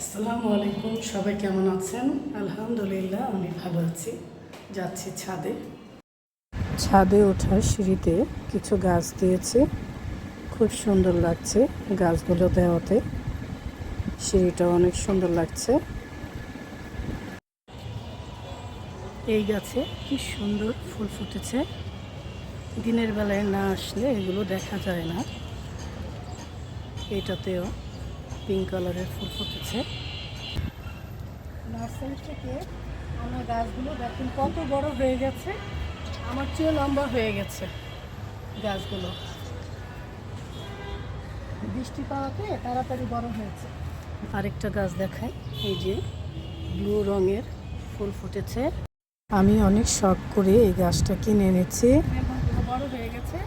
আসসালামু আলাইকুম, সবাই কেমন আছেন? আলহামদুলিল্লাহ, আমি ভালো আছি। যাচ্ছি ছাদে। ছাদে ওঠার সিঁড়িতে কিছু গাছ দিয়েছে। খুব সুন্দর লাগছে গাছগুলো দেওয়াতে। সিঁড়িটা অনেক সুন্দর লাগছে। এই গাছে কি সুন্দর ফুল ফুটেছে। দিনের বেলায় না আসলে এগুলো দেখা যায় না। এটাতেও পিঙ্ক কালারের ফুল ফুটেছে। নার্সারি থেকে আমার গাছগুলো দেখুন কত বড় হয়ে গেছে। আমার চেয়ে লম্বা হয়ে গেছে গাছগুলো। বৃষ্টি পাওয়াতে তাড়াতাড়ি বড় হয়েছে। আরেকটা গাছ দেখাই এই যে ব্লু রঙের ফুল ফুটেছে। আমি অনেক শখ করে এই গাছটা কিনে এনেছি। বড় হয়ে গেছে।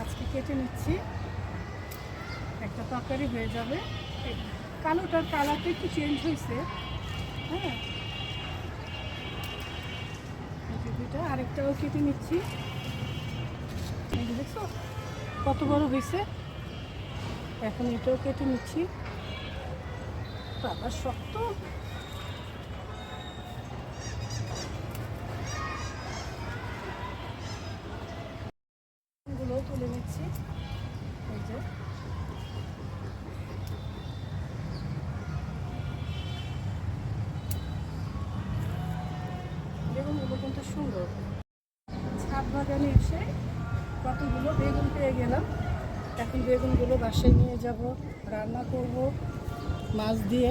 আজকে কেটে নিচ্ছি। একটা তরকারি হয়ে যাবে। কালোটার কালারটা একটু চেঞ্জ হয়েছে। হ্যাঁ। আরেকটাও কেটে নিচ্ছি। দেখছ, কত বড় হয়েছে। এখন এটাও কেটে নিচ্ছি। বাবা, শক্ত। তুলে নিচ্ছি। এই যে বেগুনগুলো কিন্তু সুন্দর। ছাদ বাগানে এসে কতগুলো বেগুন পেয়ে গেলাম। এখন বেগুনগুলো বাসায় নিয়ে যাব, রান্না করব, মাছ দিয়ে।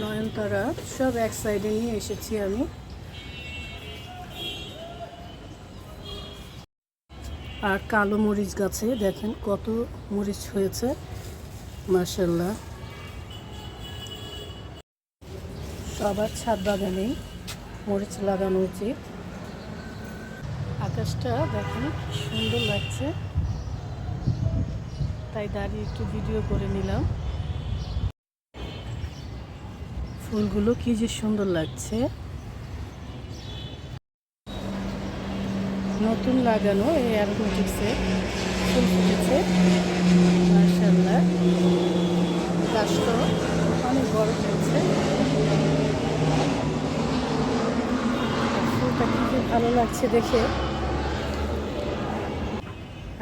নয়নতারা, সব এক সাইডে নিয়ে এসেছি আমি। আর কালো মরিচ গাছে দেখেন কত মরিচ হয়েছে। মার্শাল্লাহ সবার ছাদ বাগানেই মরিচ লাগানো উচিত। আকাশটা দেখেন সুন্দর লাগছে। তাই দাঁড়িয়ে একটু ভিডিও করে নিলাম। ফুলগুলো কি যে সুন্দর লাগছে। নতুন লাগানো এই অ্যারোমেটিক্সে ফুল ফুটেছে। মার্শাল্লাহ গাছটা অনেক বড় হয়েছে। ফুলটা কি ভালো লাগছে দেখে।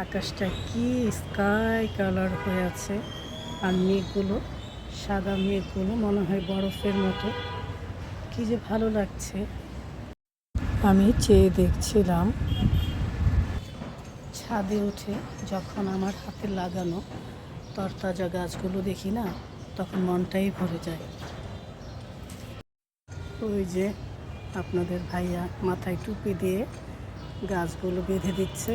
আকাশটা কি স্কাই কালার হয়ে আছে। আর মেঘগুলো, সাদা মেঘগুলো, মনে হয় বরফের মতো। কি যে ভালো লাগছে। আমি চেয়ে দেখছিলাম ছাদে উঠে যখন আমার হাতে লাগানো তরতাজা গাছগুলো দেখি না, তখন মনটাই ভরে যায়। ওই যে আপনাদের ভাইয়া মাথায় টুপি দিয়ে গাছগুলো বেঁধে দিচ্ছে।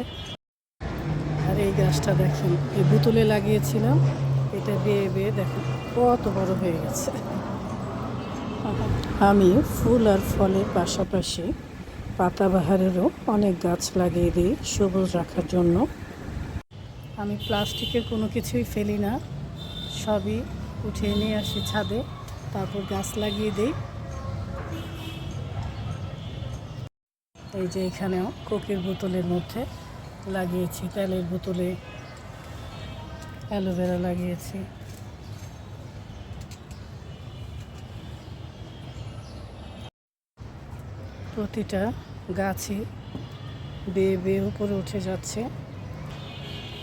আর এই গাছটা দেখেন, এই বোতলে লাগিয়েছিলাম, এটা বেয়ে বেয়ে দেখেন কত বড় হয়ে গেছে। আমি ফুল আর ফলের পাশাপাশি পাতাবাহারেরও অনেক গাছ লাগিয়ে দিই সবুজ রাখার জন্য। আমি প্লাস্টিকের কোনো কিছুই ফেলি না, সবই উঠিয়ে নিয়ে আসি ছাদে, তারপর গাছ লাগিয়ে দিই। এই যে এখানেও কোকের বোতলের মধ্যে লাগিয়েছি, তেলের বোতলে অ্যালোভেরা লাগিয়েছি। প্রতিটা গাছই বেয়ে বেয়ে উপরে উঠে যাচ্ছে।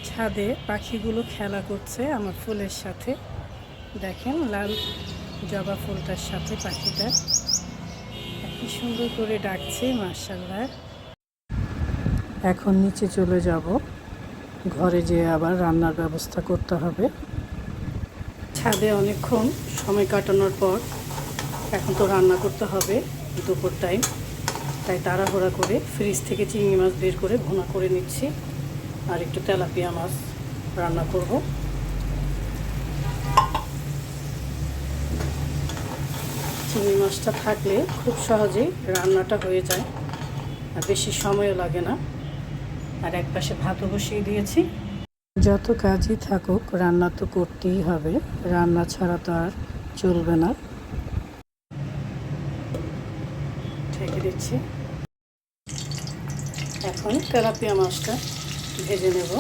ছাদে পাখিগুলো খেলা করছে আমার ফুলের সাথে। দেখেন লাল জবা ফুলটার সাথে পাখিটা কি সুন্দর করে ডাকছে মার্শাল্লাহ এখন নিচে চলে যাব। ঘরে যেয়ে আবার রান্নার ব্যবস্থা করতে হবে। ছাদে অনেকক্ষণ সময় কাটানোর পর এখন তো রান্না করতে হবে দুপুর টাইম। তাই তাড়াহুড়া করে ফ্রিজ থেকে চিংড়ি মাছ বের করে ভুনা করে নিচ্ছি। আর একটু তেলাপিয়া মাছ রান্না করব। চিংড়ি মাছটা থাকলে খুব সহজেই রান্নাটা হয়ে যায়। আর বেশি সময়ও লাগে না। আর এক পাশে ভাতও বসিয়ে দিয়েছি। যত কাজই থাকুক, রান্না তো করতেই হবে। রান্না ছাড়া তো আর চলবে না। ঠেকে দিচ্ছি। এখন তেলাপিয়া মাছটা ভেজে নেব।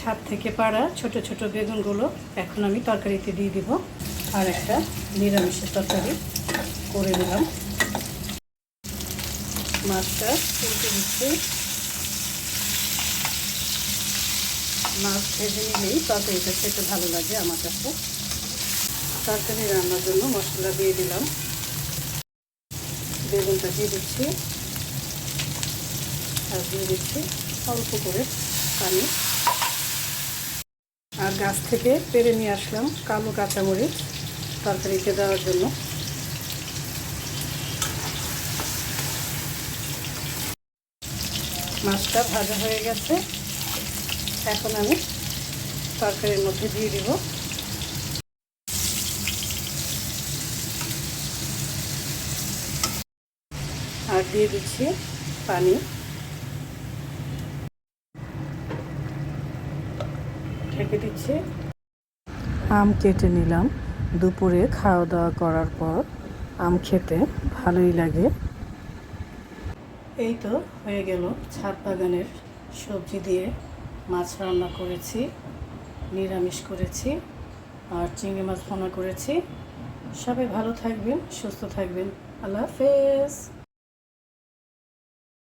ছাদ থেকে পাড়া ছোট ছোট বেগুনগুলো এখন আমি তরকারিতে দিয়ে দিব আর একটা নিরামিষের তরকারি করে দিলাম মাছটা তুলতে দিচ্ছি। মাছ ভেজে নিলেই তরকারিটা খেতে ভালো লাগে আমার কাছে। তরকারি রান্নার জন্য মশলা দিয়ে দিলাম। বেগুনটা দিয়ে দিচ্ছি। আর দিয়ে দিচ্ছি অল্প করে পানি। গাছ থেকে পেরে নিয়ে আসলাম কালো কাঁচামরিচ তরকারিতে দেওয়ার জন্য। মাছটা ভাজা হয়ে গেছে। এখন আমি তরকারির মধ্যে দিয়ে দিব। আর দিয়ে দিচ্ছি পানি। ঢেকে দিচ্ছি। আম কেটে নিলাম। দুপুরে খাওয়া দাওয়া করার পর আম খেতে ভালোই লাগে। এই তো হয়ে গেল ছাদ বাগানের সবজি দিয়ে মাছ রান্না করেছি নিরামিষ করেছি আর চিংড়ি মাছ ভোনা করেছি। সবাই ভালো থাকবেন সুস্থ থাকবেন। আল্লাহ হাফেজ।